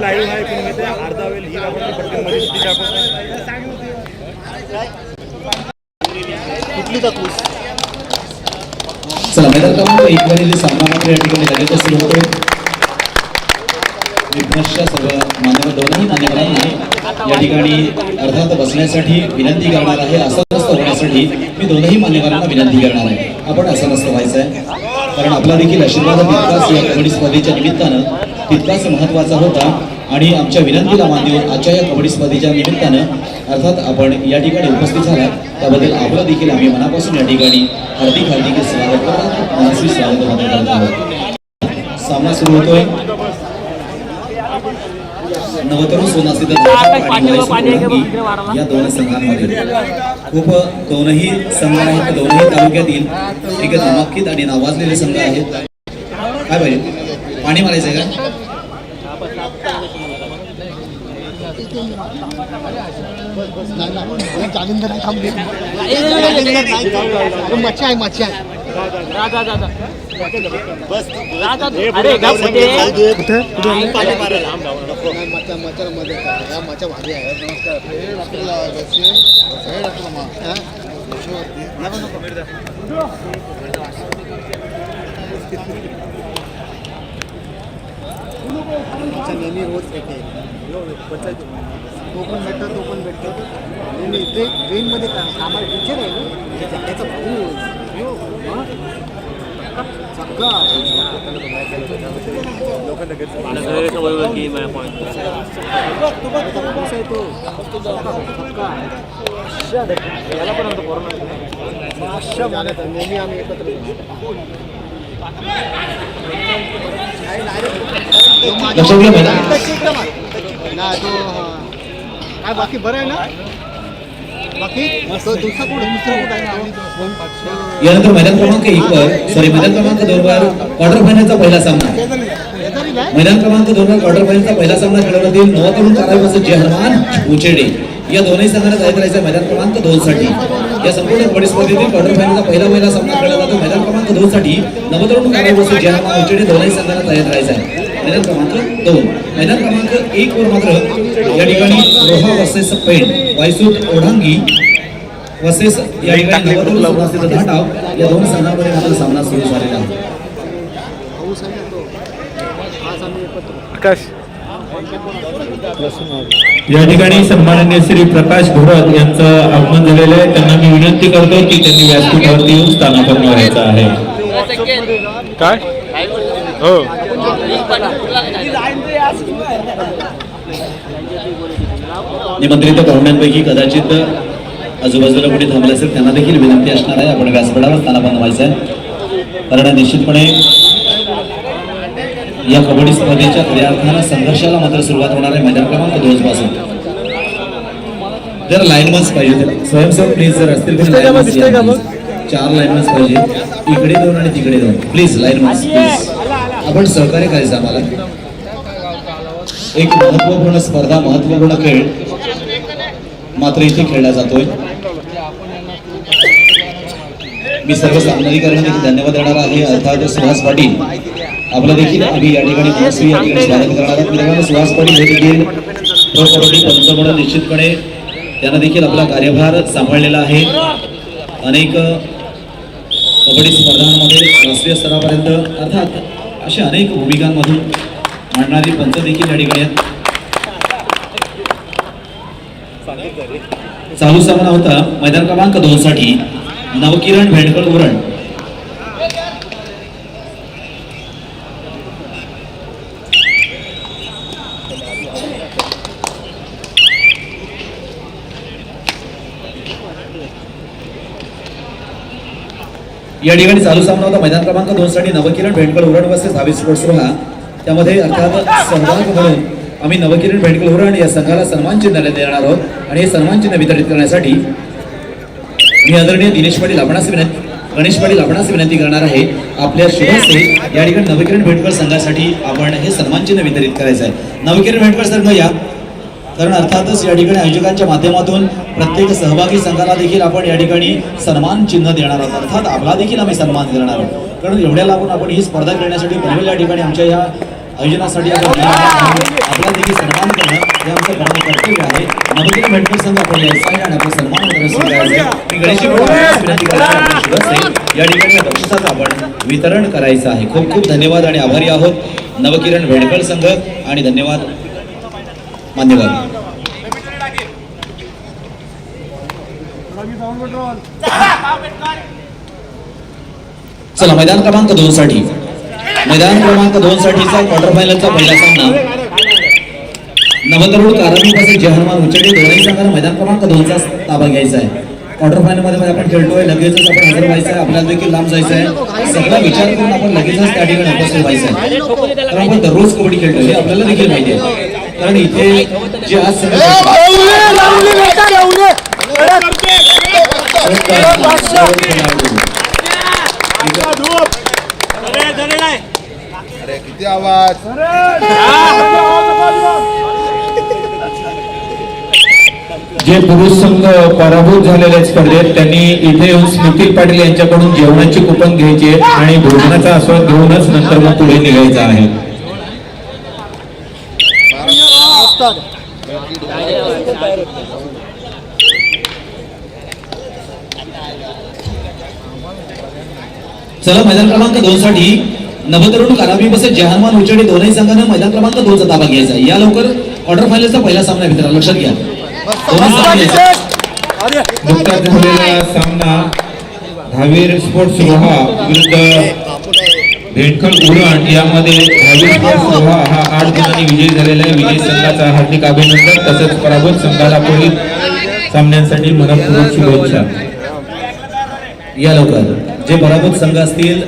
Live आहे पण माहिती आहे अर्धा वेळ ही दाखवते कुठली दाखवू चला मैदान क्रमांक एक वरील सामना मात्र या ठिकाणी लगेचच सुरू होतोय. विघ्नसच्या सर्व मान्यवर दोनही मान्यवरांना या ठिकाणी अर्थात बसण्यासाठी विनंती करणार आहे. असमस्त होण्यासाठी मी दोनही मान्यवरांना विनंती करणार आहे. आपण असमस्त व्हायचं आहे कारण आपला देखील आशीर्वाद तितकाच या कबड्डी स्पर्धेच्या निमित्तानं तितकाच महत्त्वाचा होता आणि आमच्या विनंतीला मान देऊन आजच्या या कबड्डी स्पर्धेच्या निमित्तानं अर्थात आपण या ठिकाणी उपस्थित झाला त्याबद्दल आपलं देखील आम्ही मनापासून या ठिकाणी हार्दिक हार्दिक स्वागत करतात मनस्वी स्वागत मात्र करत आहोत. सामना सुरू होतोय. नवतरुण या दोन संघांमध्ये. खूप दोनही संघ आहेत दोनही तालुक्यातील एक धमाकीत आणि नावाजलेले संघ आहेत. काय पाहिजे? पाणी मारायचं आहे का जालिंदर मच्छी आहे मच्छी आहे मच्छा नेहमी रोज भेटते तो पण भेटतो तो पण भेटतो नेहमी ते ट्रेनमध्ये का आम्हाला टीचर आहे ना ते भाऊ हो, हा? आहे तो याला पण आमचा कोरोना नेहमी आम्ही एकत्र येतो. लक्षात घ्या तो काय बाकी बरं आहे ना यानंतर मैदान क्रमांक एक वर सॉरी मैदान क्रमांक दोन वर क्वार्टर फायनलचा पहिला सामना. मैदान क्रमांक दोन वर क्वार्टर फायनलचा पहिला सामना खेळवण्यातील नवतरुण कारवाईपासून जे हनुमान उचेडे. या दोन्ही संघांना जायचं राहायचं मैदान क्रमांक दोन साठी. या संपूर्ण कबड्डी स्पर्धेतील क्वार्टर फायनलचा पहिला पहिला सामना खेळला जातो. मैदान क्रमांक दोन साठी नवतरुण कारवाईपासून जे उचेडे दोन्ही संघांना जायचं राहायचं आहे. मैदान क्रमांक दोन. मैदान क्रमांक एक वर मात्र या ठिकाणी रोहा वर्सेस पेण वायसूट ओढांगी वर्सेस या ठिकाणी धाटाव या दोन संघांमध्ये मात्र सामना सुरू झालेला आहे. आकाश. या ठिकाणी सन्माननीय श्री प्रकाश घोरत यांचं आगमन झालेलं आहे. त्यांना मी विनंती करतो की त्यांनी व्यासपीठावरती येऊन स्थानापन्न व्हायचं आहे. काय? हो. निमंत्रित पाहुण्यांपैकी कदाचित आजूबाजूला कोणी थांबले असेल त्यांना देखील विनंती असणार आहे. आपण व्यासपीठावर स्थानापन्न व्हायचं आहे. कारण निश्चितपणे या कबड्डी स्पर्धेच्या खऱ्या अर्थानं संघर्षाला मात्र सुरुवात होणार आहे. मैदान क्रमांक दोन पासून. जर लाईनमन्स पाहिजे स्वयंसेवक प्लीज जर असतील. चार लाईनमन्स पाहिजे. इकडे दोन आणि तिकडे दोन. प्लीज लाईनमन्स प्लीज आपण सहकार्य करायचं आम्हाला. एक महत्त्वपूर्ण स्पर्धा महत्त्वपूर्ण खेळ मात्र इथे खेळला जातोय. मी सर्व सामनाधिकाऱ्यांना देखील धन्यवाद देणार आहे. अर्थात सुहास पाटील आपलं देखील आम्ही या ठिकाणी मनस्वी या ठिकाणी स्वागत करणार आहोत. मित्रांनो सुहास पाटील हे देखील प्रो कबड्डी पंच म्हणून निश्चितपणे त्यांना देखील आपला कार्यभार सांभाळलेला आहे. अनेक कबड्डी स्पर्धांमध्ये राष्ट्रीय स्तरापर्यंत अर्थात अशा अनेक भूमिकांमधून मांडणारी पंच देखील या ठिकाणी आहेत. चालू सामना होता मैदान क्रमांक दोन साठी नवकिरण भेंडकर उरण या ठिकाणी चालू सामना होता. मैदान क्रमांक दोन साठी नवकिरण भेंडकळ उरण वर्सेस धावी स्पोर्ट्स रोहा. त्यामध्ये अर्थात सहभाग म्हणून आम्ही नवकिरण भेंडकळ उरण या संघाला सन्मान चिन्ह देणार आहोत. आणि हे सन्मान चिन्ह वितरित करण्यासाठी मी आदरणीय दिनेश पाटील आपणास विनंती गणेश पाटील आपणास विनंती करणार आहे. आपल्या शुभसे या ठिकाणी नवकिरण भेटकर संघासाठी आपण हे सन्मान चिन्ह वितरित करायचं आहे. नवकिरण भेटकर संघ या. कारण अर्थातच या ठिकाणी आयोजकांच्या माध्यमातून प्रत्येक सहभागी संघाला देखील आपण या ठिकाणी सन्मान चिन्ह देणार आहोत. अर्थात आपला देखील आम्ही सन्मान देणार आहोत. कारण एवढ्या लागून आपण ही स्पर्धा खेळण्यासाठी बनवेल या ठिकाणी आमच्या या आयोजनासाठी आपण आपला देखील सन्मान करणं हे आमचं कर्तव्य आहे. नवतीन भेटकर संघ आपण आणि आपला सन्मान आहे. या ठिकाणी बक्षिसाचं आपण वितरण करायचं आहे. खूप खूप धन्यवाद आणि आभारी आहोत. नवकिरण भेडकर संघ आणि धन्यवाद मान्यवर. चला मैदान क्रमांक दोन साठी. मैदान क्रमांक दोन साठीचा क्वार्टर फायनलचा पहिला सामना. नवतरुण कारणी जहरमान जे दोन्ही संघाला मैदान क्रमांक दोनचा ताबा घ्यायचा आहे. क्वार्टर फायनलमध्ये आपण खेळतोय. लगेचच आपण हजर व्हायचं आहे. आपल्याला देखील लांब जायचं आहे. सगळा विचार करून आपण लगेचच त्या ठिकाणी उपस्थित व्हायचं आहे. कारण आपण दररोज कबड्डी खेळतोय हे आपल्याला देखील माहिती आहे. कारण इथे जे आज अरे किती आवाज जे पुरुष संघ पराभूत झालेले स्पर्धेत त्यांनी इथे येऊन स्मृती पाटील यांच्याकडून जेवणाची कुपन घ्यायची आहे आणि भोजनाचा आस्वाद घेऊनच नंतर मग पुढे निघायचं आहे. चला मैदान क्रमांक दोन साठी नवतरुण कारावी बसे जहानमान उचडे दोनही संघानं मैदान क्रमांक दोनचा ताबा घ्यायचा या लवकर क्वार्टर फायनलचा पहिला सामना आहे लक्षात घ्या. नुकताच झालेला सामना. धावीर स्पोर्ट्स विरुद्ध भेटखल उरण यामध्ये धावीर हा आठ जणांनी विजयी झालेला आहे. विजयी संघाचा हार्दिक अभिनंदन तसेच पराभूत संघाला पुढील सामन्यांसाठी मनपूर्वक शुभेच्छा. या लवकर. जे पराभूत संघ असतील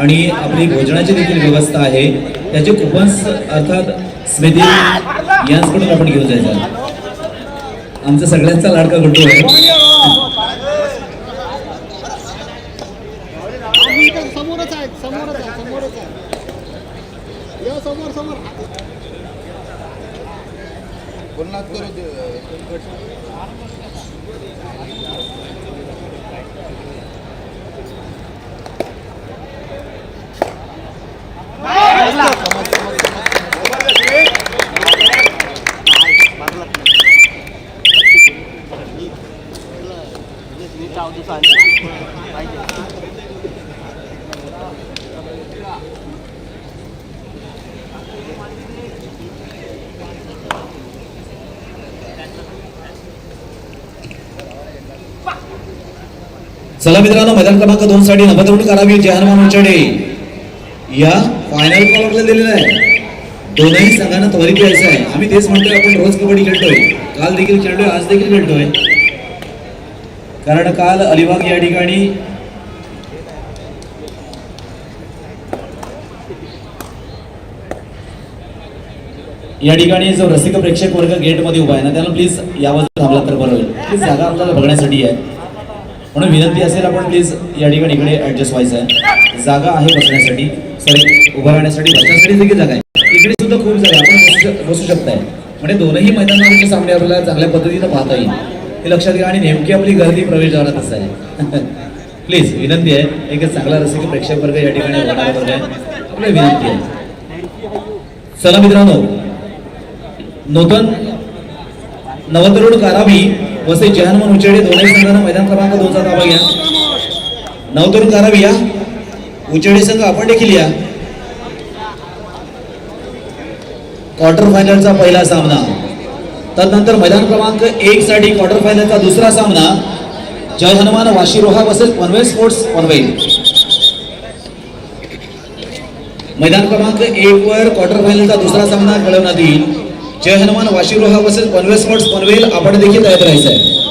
आणि आपली भोजनाची देखील व्यवस्था आहे त्याचे कुपन्स अर्थात स्मृती यांचकडून आपण घेऊन जायचं. आमचा सगळ्यांचा लाडका गट्टू आहे आम्ही इथं समोरच आहे समोरच आहे समोरच आहे या समोर समोर चला मित्रांनो मैदान क्रमांक दोन साठी नवतरुण करावी जे हनुमान या फायनल कॉलरला दिलेला आहे. दोनही संघांना त्वरित यायचं आहे. आम्ही तेच म्हणतोय आपण रोज कबड्डी खेळतोय. काल देखील खेळतोय आज देखील खेळतोय. कारण काल अलिबाग या ठिकाणी या ठिकाणी जो रसिक प्रेक्षक वर्ग गेटमध्ये उभा आहे ना त्याला प्लीज यावर थांबला तर बरं होईल. प्लीज जागा आपल्याला बघण्यासाठी आहे. म्हणून विनंती असेल आपण प्लीज या ठिकाणी इकडे ऍडजस्ट व्हायचं आहे. जागा आहे बसण्यासाठी. सॉरी उभं राहण्यासाठी. बसण्यासाठी देखील जागा आहे. इकडे सुद्धा खूप जागा आपण बसू बसू शकताय. म्हणजे दोनही मैदानावरचे सामने आपल्याला चांगल्या पद्धतीनं पाहता येईल. हे लक्षात घ्या आणि नेमकी आपली गर्दी प्रवेशद्वारात असं आहे प्लीज विनंती आहे एक चांगला रसिक प्रेक्षक वर्ग या ठिकाणी वर्ग आहे. आपली विनंती आहे. चला मित्रांनो नूतन नवतरुण कारावी वसे जहानमन उचेडे दोन्ही संघांना मैदान क्रमांक दोनचा ताबा घ्या. नवतरुण कारावी या उचेडे संघ आपण देखील या. क्वार्टर फायनलचा पहिला सामना. त्यानंतर मैदान क्रमांक एक साठी क्वार्टर फायनलचा दुसरा सामना जय हनुमान वाशिरोहा वर्सेस पनवेल स्पोर्ट्स पनवेल. मैदान क्रमांक एक वर क्वार्टर फायनलचा दुसरा सामना खेळवण्यात येईल. Jai Hanuman Vashiroha versus Panvel sports Panvel. आपण देखील तयार राहायचं आहे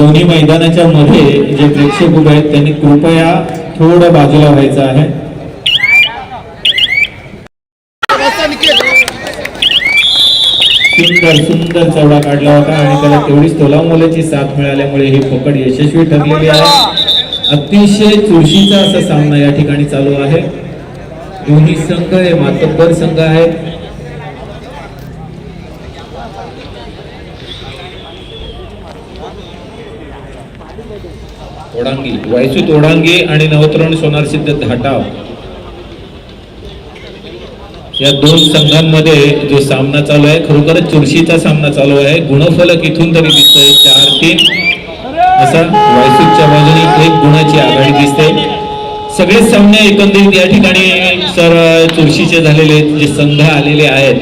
दोन्ही मैदानाच्या मध्ये जे प्रेक्षक उभे आहेत त्यांनी कृपया थोडं बाजूला व्हायचं आहे. सुंदर सुंदर चौडा काढला होता आणि त्याला तेवढीच तोला मोलाची साथ मिळाल्यामुळे ही पकड यशस्वी ठरलेली आहे. अतिशय चुरशीचा असा सामना या ठिकाणी चालू आहे. दोन्ही संघ हे मातब्बर संघ आहेत. ओडांगी वायसूत ओडांगी आणि नवतरण सोनार सिद्ध धाटाव या दोन संघांमध्ये जो सामना चालू आहे खरोखरच चुरशीचा सामना चालू आहे. गुणफलक इथून तरी दिसतोय चार तीन. असा वायसूतच्या बाजूने एक गुणाची आघाडी दिसते. सगळे सामने एकंदरीत या ठिकाणी सर चुरशीचे झालेले आहेत, जे संघ आलेले आहेत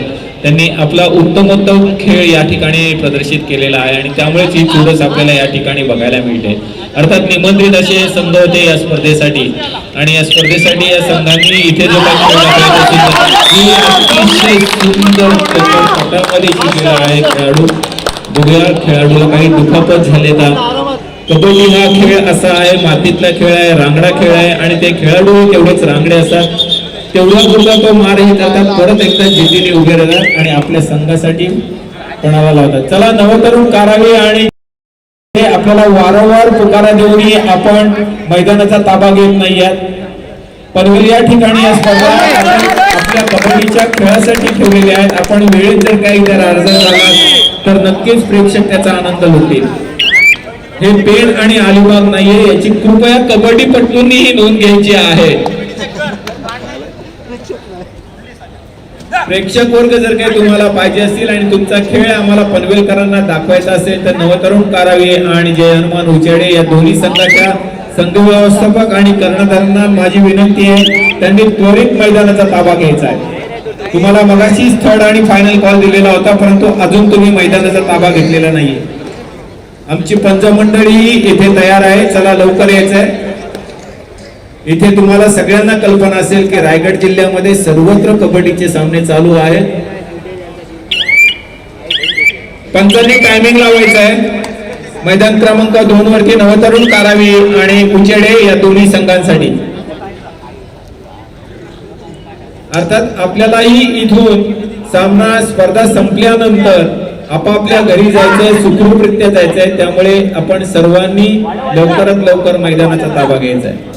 त्यांनी आपला उत्तमोत्तम खेळ या ठिकाणी प्रदर्शित केलेला आहे आणि त्यामुळेच ही चुरस आपल्याला या ठिकाणी बघायला मिळते. अर्थात निमंत्रित असे संघ होते या स्पर्धेसाठी आणि या स्पर्धेसाठी या संघांनी इथे जो काही खेळ अतिशय सुंदर पटामध्ये शिकलेला आहे. खेळाडू बघूया खेळाडूला काही दुखापत झाले का? कबड्डी हा खेळ असा आहे मातीतला खेळ आहे रांगडा खेळ आहे आणि ते खेळाडू तेवढेच रांगडे असतात. तेवढा पुरता तो मारही जातात करतात. परत एकदा जिद्दीने उभे राहतात आणि आपल्या संघासाठी पणाला लावतात. चला नवतरुण कारावे आणि आपल्याला वारंवार पुकारा देऊनही आपण मैदानाचा ताबा घेत नाही पनवेल या ठिकाणी या स्पर्धा आपल्या कबड्डीच्या खेळासाठी ठेवलेल्या आहेत. आपण वेळेत जर काही जर अर्ज झाला तर नक्कीच प्रेक्षक त्याचा आनंद लुटतील. हे पेन आणि अलिबाग नाहीये याची कृपया कबड्डी पटून ही नोंद घ्यायची आहे. प्रेक्षक वर्ग जर काही तुम्हाला पाहिजे असतील आणि तुमचा खेळ आम्हाला पनवेलकरांना दाखवायचा असेल तर नवतरुण कारावे आणि जय हनुमान उचेडे या दोन्ही संघाच्या संघ व्यवस्थापक आणि कर्णधारांना माझी विनंती आहे त्यांनी त्वरित मैदानाचा ताबा घ्यायचा आहे. तुम्हाला मगाशीच थर्ड आणि फायनल कॉल दिलेला होता परंतु अजून तुम्ही मैदानाचा ताबा घेतलेला नाहीये. आमची पंचमंडळी इथे तयार आहे चला लवकर यायचंय. इथे तुम्हाला सगळ्यांना कल्पना असेल की रायगड जिल्ह्यामध्ये सर्वत्र कबड्डीचे सामने चालू आहेत. पंचांनी टायमिंग लावायचं आहे. मैदान क्रमांक दोन वरती नवतरुण कारावी आणि उचेडे या दोन्ही संघांसाठी. अर्थात आपल्यालाही इथून सामना स्पर्धा संपल्यानंतर आपापल्या घरी जायचंय सुखरूपरित्या जायचंय त्यामुळे आपण सर्वांनी लवकरात लवकर मैदानाचा ताबा घ्यायचा आहे.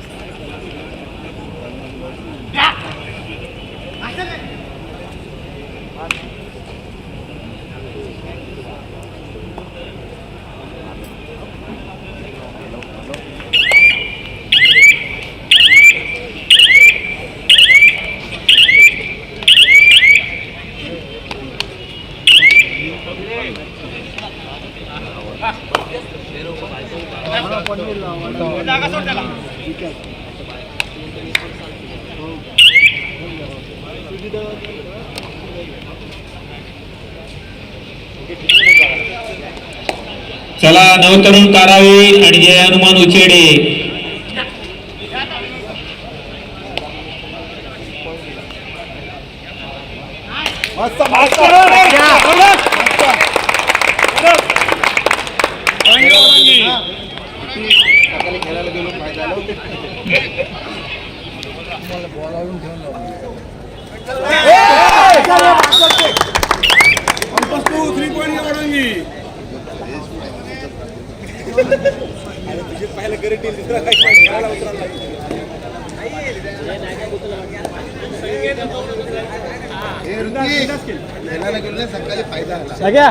त्याला नवतरुण कारावे आणि जय हनुमान उचेडे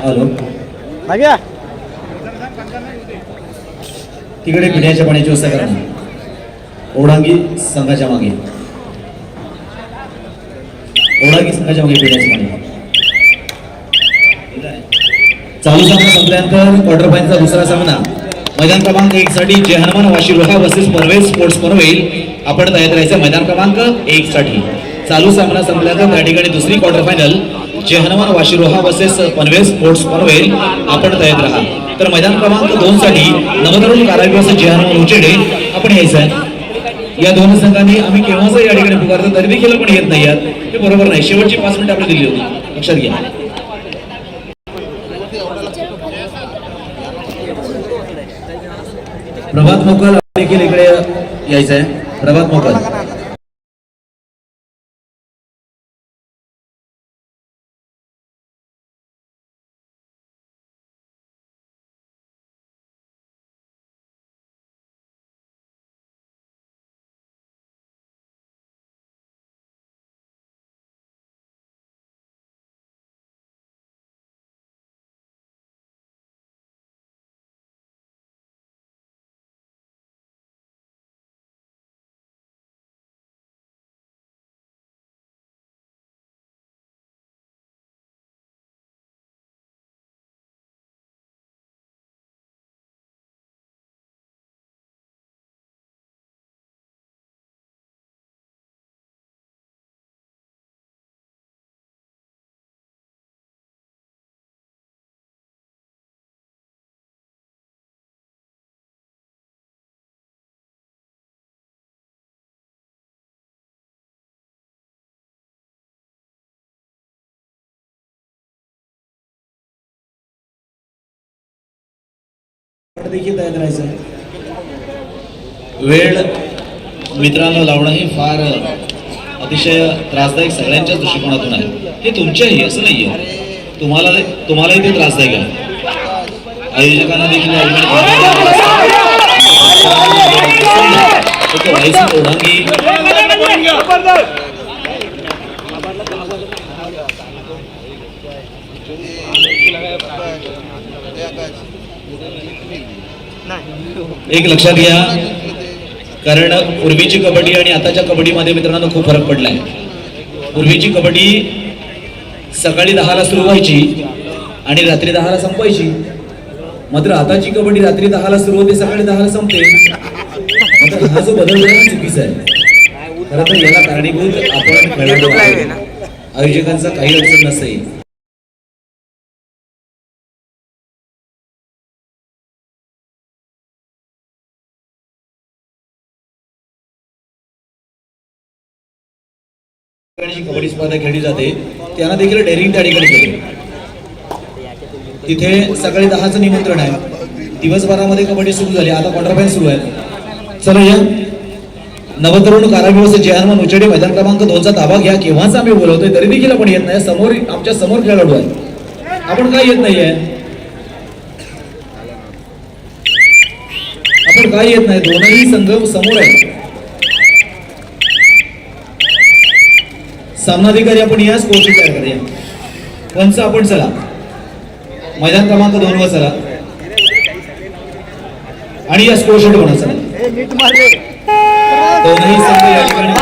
हॅलो. लाग्या तिकडे पिण्याच्या पाण्याची व्यवस्था करा ना. ओढांगी संघाच्या मागे. ओढांगी संघाच्या मागे पिण्याचे पाणी. चालू सामना संपल्यानंतर क्वार्टर फायनलचा दुसरा सामना. मैदान क्रमांक एक साठी जय वाशी रोहा वर्सेस पनवेल स्पोर्ट्स परवेल आपण तयार राहायचं मैदान क्रमांक एक साठी. चालू सामना संपल्याचा त्या ठिकाणी दुसरी quarter final Jai Hanuman Vashi Roha versus Panvel sports Panvel आपण तयार राहा तर मैदान क्रमांक दोन साठी नवतरुण कारागीर वर्सेस उचेडे आपण यायचं आहे. या दोन संघांनी आम्ही केव्हाच या ठिकाणी पुकारतो तरी देखील आपण येत नाही आहात हे बरोबर नाही. शेवटची पाच मिनिटं आपण दिली होती. लक्षात घ्या. प्रभात मोकल देखील इकडे यायचं आहे प्रभात मोकल. देखील तयार राहायचं आहे. वेळ मित्रांनो लावणं हे फार अतिशय त्रासदायक सगळ्यांच्याच दृष्टिकोनातून आहे. हे तुमच्याही असं नाहीये. तुम्हाला तुम्हालाही ते त्रासदायक आहे. आयोजकांना देखील ओढांगी. एक लक्षात घ्या. कारण पूर्वीची कबड्डी आणि आताच्या कबड्डीमध्ये मित्रांनो खूप फरक पडलाय. पूर्वीची कबड्डी सकाळी दहाला सुरू व्हायची आणि रात्री दहाला संपायची. मात्र आताची कबड्डी रात्री दहाला सुरू होते सकाळी दहाला संपते. मात्र हा जो बदल झाला चुकीचा आहे. खरं तर याला कारणीभूत आपण खेळाडू आयोजकांचा काही अडचण नसेल. जी कबड्डी स्पर्धा खेळली जाते त्यांना देखील डेअरिंग त्या ठिकाणी केली तिथे सकाळी दहाचं निमंत्रण आहे. दिवसभरामध्ये कबड्डी सुरू झाली. आता क्वार्टर फायनल सुरू आहे. चला या. नवतरुण कारागृह जय उचडे उचेडे मैदान क्रमांक दोनचा ताबा घ्या. केव्हाच आम्ही बोलवतोय तरी देखील आपण येत नाही. समोर आमच्यासमोर खेळाडू आहे आपण काय येत नाहीये? आपण काय येत नाही? दोनही संघ समोर आहे सामनाधिकारी आपण या स्कोरची तयार करूया. पंच आपण चला. मैदान क्रमांक दोन वर चला. आणि या स्कोर शीट बनवा चला. दोनही संघ या ठिकाणी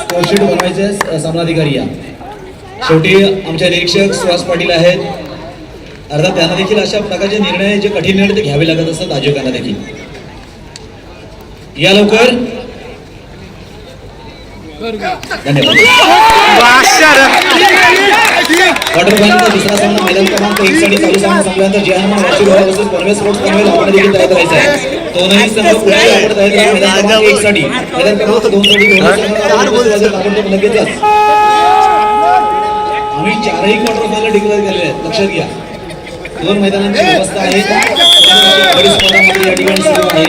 स्कोर शीट बनवायचे सामनाधिकारी या शेवटी आमचे निरीक्षक सुहास पाटील आहेत. अर्थात त्यांना देखील अशा प्रकारचे निर्णय जे कठीण निर्णय ते घ्यावे लागत असतात आयोजकांना देखील. या लवकर क्वार्टर फायनलचा दुसरा सामना मैदान क्रमांक एक साठी चालू सामना संपल्यानंतर जय हनुमान वाशी वर्सेस पनवेल स्पोर्ट्स पनवेल आपण देखील तयार करायचं आहे दोनही संघ पुढे आपण तयार करा मैदान क्रमांक एक साठी मैदान क्रमांक दोन साठी दोन्ही आपण उपस्थित आहोत. आपण तो लगेचच आम्ही चारही क्वार्टर फायनल डिक्लेअर केलेले आहेत लक्षात घ्या दोन मैदानांची व्यवस्था आहे कबड्डी स्पर्धा मात्र या ठिकाणी सुरू आहे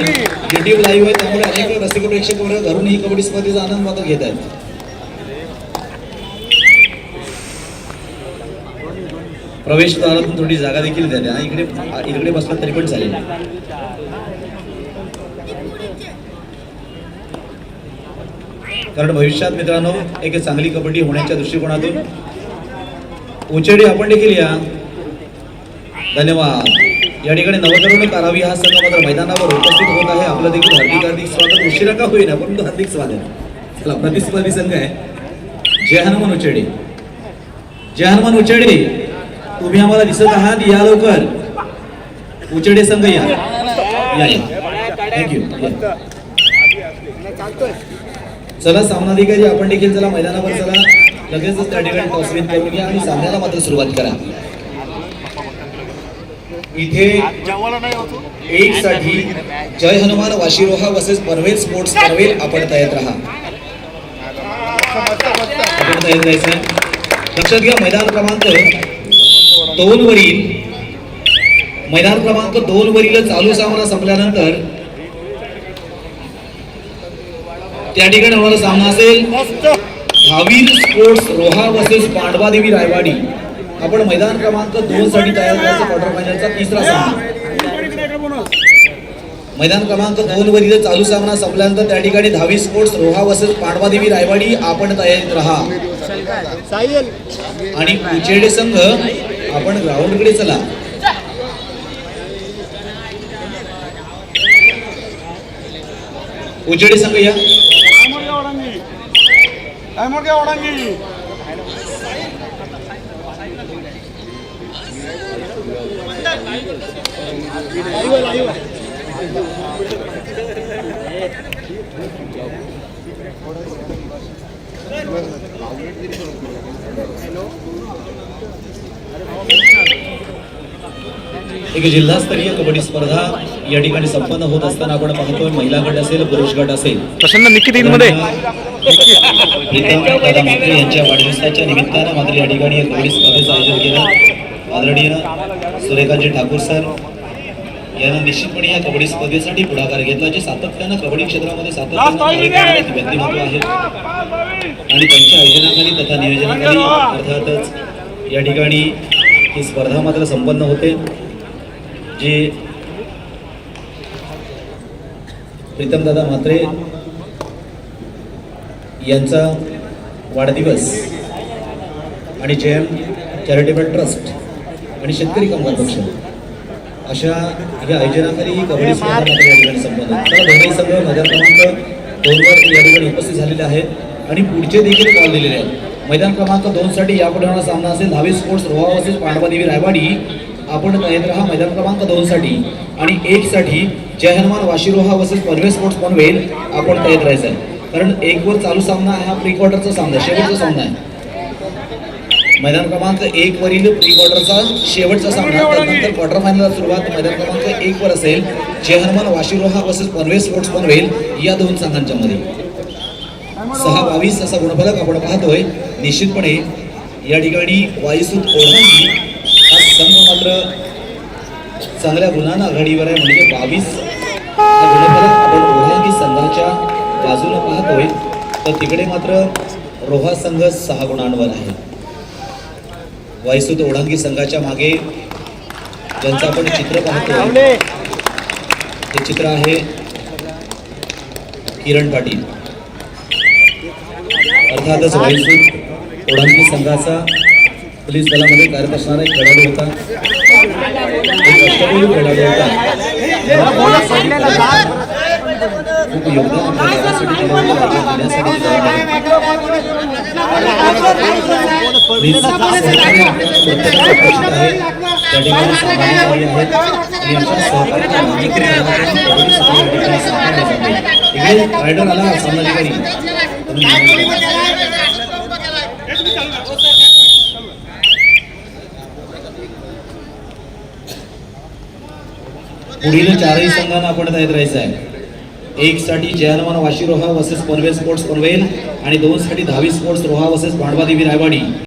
युट्यूब लाईव्ह आहे त्यामुळे अनेक रसिक प्रेक्षक वर्ग घरून ही कबड्डी स्पर्धेचा आनंद मात्र घेत आहेत. प्रवेशद्वारातून थोडी जागा देखील द्या आणि इकडे इकडे बसला तरी पण चालेल. कारण भविष्यात मित्रांनो एक चांगली कबड्डी होण्याच्या दृष्टिकोनातून उचेडी आपण देखील या. धन्यवाद. या ठिकाणी नवतरुण कारावी हा संघ मात्र मैदानावर उपस्थित होत आहे. आपलं देखील हार्दिक हार्दिक स्वागत. उशिरा का होईना परंतु हार्दिक स्वागत. चला प्रतिस्पर्धी संघ आहे. जय हनुमान उचडे. जय हनुमान उचडे. तुम्ही आम्हाला दिसत आहात. या लवकर. उचेडे संघ या. या थँक्यू चला सामनाधिकारी आपण देखील चला मैदानावर चला. लगेचच त्या ठिकाणी टॉसविन करून घ्या आणि सामन्याला मात्र सुरुवात करा. इथे एक साठी जय हनुमान वाशिरोहा वसेस पनवेल स्पोर्ट्स पनवेल आपण तयार राहा. आपण तयार राहायचं. लक्षात घ्या मैदान क्रमांक दोन वरील मैदान क्रमांक दोन वरील चालू सामना संपल्यानंतर त्या ठिकाणी आम्हाला सामना असेल. Bhavir sports Roha versus Pandavadevi Raiwadi. आपण मैदान क्रमांक दोन साठी तयार करायचं. क्वार्टर फायनलचा तिसरा सामना. मैदान क्रमांक दोन वरील चालू सामना संपल्यानंतर त्या ठिकाणी धावी स्पोर्ट्स रोहा वर्सेस पांडवादेवी रायवाडी आपण तयारीत राहा. आणि उचेडे संघ आपण ग्राउंडकडे चला. उचेडे संघ या. एक जिल्हास्तरीय कबड्डी स्पर्धा या ठिकाणी संपन्न होत असताना आपण पाहतोय महिला गट असेल पुरुष गट असेल. प्रसन्न निकी तीन मध्ये यांच्या वाढदिवसाच्या निमित्तानं मात्र या ठिकाणी कबड्डी स्पर्धेचं आयोजन केलं. आदरणीय सुरेखाजी ठाकूर सर यानं निश्चितपणे या कबड्डी स्पर्धेसाठी पुढाकार घेतला जे सातत्यानं कबड्डी क्षेत्रामध्ये सातत्यानं व्यक्तिमत्व आहेत आणि त्यांच्या आयोजनाखाली तथा नियोजनाखाली अर्थातच या ठिकाणी ही स्पर्धा मात्र संपन्न होते जे प्रीतमदादा म्हात्रे यांचा वाढदिवस आणि जयम चॅरिटेबल ट्रस्ट आणि शेतकरी कामगार पक्ष. अशा या आयोजनाखाली ही कबड्डी स्पर्धा मात्र या ठिकाणी संपन्न दोन्ही संघ मैदान क्रमांक दोनवर या ठिकाणी उपस्थित झालेले आहेत आणि पुढचे देखील कॉल दिलेले आहेत. मैदान क्रमांक दोन साठी यापुढे होणारा सामना असेल. Dhavi sports Roha versus Pandavadevi Raiwadi. आपण तयार हा मैदान क्रमांक दोन साठी आणि एक साठी जय हनुमान वाशिरोहा वर्सेस पनवे स्पोर्ट्स पनवेल आपण तयार राहायचं आहे. कारण एक वर चालू सामना हा प्री क्वार्टरचा सामना आहे, शेवटचा सामना आहे. मैदान क्रमांक एक वरील प्री क्वार्टरचा शेवटचा सामना त्यानंतर क्वार्टर फायनलला सुरुवात मैदान क्रमांक एक वर असेल. जय हनुमान वाशिरोहा वर्सेस पनवेल स्पोर्ट्स पनवेल या दोन संघांच्या मध्ये सहा बावीस असा गुणफलक आपण पाहतोय. निश्चितपणे या ठिकाणी वायुसूत ओढांनी हा संघ मात्र चांगल्या गुणांना आघाडीवर आहे. म्हणजे बावीस गुणफलक आपण ओढांगी संघाच्या बाजूला पाहतोय. तर तिकडे मात्र रोहा संघ सहा गुणांवर आहे. वायुसूत ओढांगी संघाच्या मागे ज्यांचं आपण चित्र पाहतोय ते चित्र आहे किरण पाटील. अर्थातच वायुसूत ओढांगी संघाचा पोलीस दलामध्ये कार्यरत असणारा एक खेळाडू होता. खेळाडू होता. खूप योगदान रायडर आला पुढील चारही संघांना आपण तयार राहायचं आहे. एक साठी जय वाशी रोहा वसेस पनवेल स्पोर्ट्स पनवेल आणि दोन साठी धावी स्पोर्ट्स रोहा वसेस पांडवादेवी रायवाडी.